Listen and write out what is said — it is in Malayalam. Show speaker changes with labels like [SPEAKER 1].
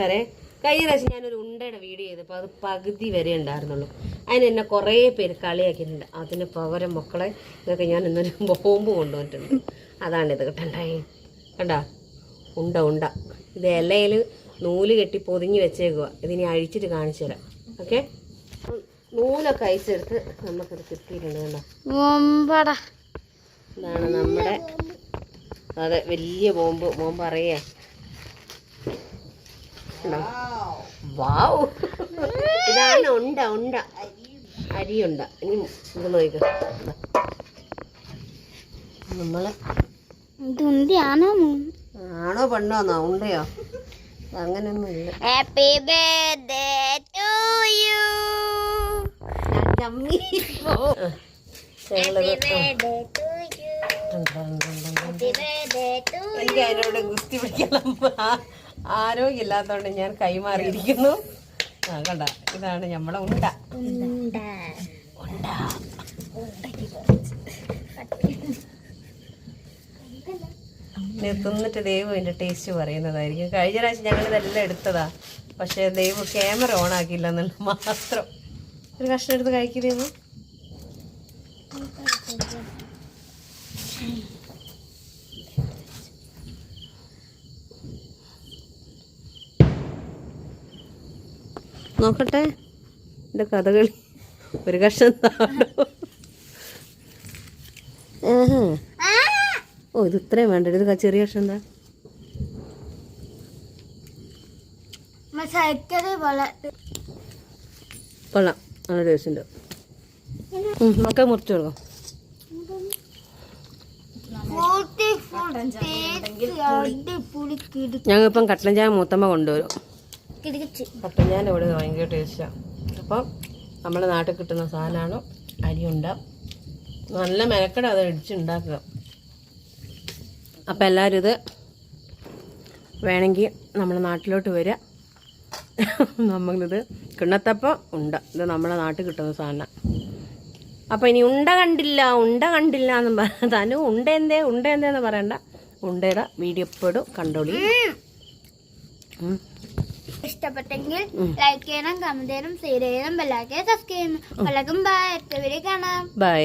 [SPEAKER 1] വരെ കഴിഞ്ഞ പ്രാവശ്യം ഞാനൊരു ഉണ്ടയുടെ വീഡിയോ ചെയ്തപ്പോൾ അത് പകുതി വരെ ഉണ്ടായിരുന്നുള്ളൂ. അതിന് എന്നെ കുറേ പേര് കളിയാക്കിയിട്ടുണ്ട്. അതിന് പകരം മക്കളെ ഇതൊക്കെ ഞാൻ ഇന്നൊരു ബോംബ് കൊണ്ടുവന്നിട്ടുണ്ട്. അതാണ് ഇത് കിട്ടണ്ടായി കണ്ടാ? ഉണ്ട ഉണ്ട. ഇത് ഇലയിൽ നൂൽ കെട്ടി പൊതിഞ്ഞ് വെച്ചേക്കുക ഇതിനി അഴിച്ചിട്ട് കാണിച്ചു തരാം. ഓക്കെ? നൂലൊക്കെ അഴിച്ചെടുത്ത് നമുക്കിത് കിട്ടിയിട്ടുണ്ട് കണ്ടോ? ഇതാണ് നമ്മുടെ അതെ വലിയ ബോംബ്. ബോംബ് അറിയേ. വാവ് ഇതാണ് ഉണ്ട ഉണ്ട. അരിയുണ്ട. ഇനി ഇത് നോക്കുക നമ്മൾ
[SPEAKER 2] ഇത്
[SPEAKER 1] ആണോ പെണ്ണോന്നോ ഉണ്ടയോ? അങ്ങനെയൊന്നും ഇല്ല
[SPEAKER 2] ഹാപ്പി ബർത്ത്ഡേ ടു യു
[SPEAKER 1] എനിക്ക് അതിനോട് ഗുസ്തി പിടിക്കണം. ആരോഗ്യമില്ലാത്തതുകൊണ്ട് ഞാൻ കൈമാറിയിരിക്കുന്നു. ആ കണ്ട? ഇതാണ് നമ്മളെ ഉണ്ട. തിന്നിട്ട് ദൈവം എന്റെ ടേസ്റ്റ് പറയുന്നതായിരിക്കും. കഴിഞ്ഞ പ്രാവശ്യം ഞങ്ങൾ ഇതെല്ലാം എടുത്തതാ. പക്ഷെ ദൈവം ക്യാമറ ഓൺ ആക്കിയില്ല എന്നുള്ള മാത്രം. ഒരു കഷ്ണം എടുത്ത് കഴിക്കും നോക്കട്ടെ. എന്റെ കഥകളി ഒരു കഷ്ണം താടോ. ഓ ഇത് ഇത്രയും വേണ്ട. ഇത് ചെറിയ കഷ്ണം എന്താ? കൊള്ളാം. നല്ല ടേസ്റ്റ് ഉണ്ട്. ഒക്കെ മുറിച്ചു കൊടുക്കാം. ഞങ്ങളിപ്പം കട്ടൻ ചായ മൂത്തമ്മ കൊണ്ടുവരും.
[SPEAKER 2] കിടുകിച്ച്.
[SPEAKER 1] ഞാൻ ചായ ഇവിടെ ഭയങ്കര ടേസ്റ്റാണ് അപ്പം നമ്മുടെ നാട്ടിൽ കിട്ടുന്ന സാധനമാണ് അരിയുണ്ട. നല്ല മെനക്കട അത് ഇടിച്ചുണ്ടാക്കുക. അപ്പം എല്ലാവരും ഇത് വേണമെങ്കിൽ നമ്മുടെ നാട്ടിലോട്ട് വരിക. നമ്മളിത് കിണ്ണത്തപ്പം ഉണ്ട. ഇത് നമ്മുടെ നാട്ടിൽ കിട്ടുന്ന സാധനം. അപ്പം ഇനി ഉണ്ട കണ്ടില്ല ഉണ്ട കണ്ടില്ല എന്നും പറഞ്ഞ തനു ഉണ്ടേന്തേ ഉണ്ടേന്തേന്ന് പറയണ്ട. ഉണ്ടയുടെ വീഡിയോ എപ്പോഴും കണ്ടോളി.
[SPEAKER 2] ഇഷ്ടപ്പെട്ടെങ്കിൽ ലൈക്ക് ചെയ്യണം കമന്റ് ചെയ്യണം ഷെയർ ചെയ്യണം ബെല്ലാക്കെ സബ്സ്ക്രൈബ് ചെയ്യണം. പലക്കും ബൈ അടുത്ത വീഡിയോ കാണാം.
[SPEAKER 1] ബൈ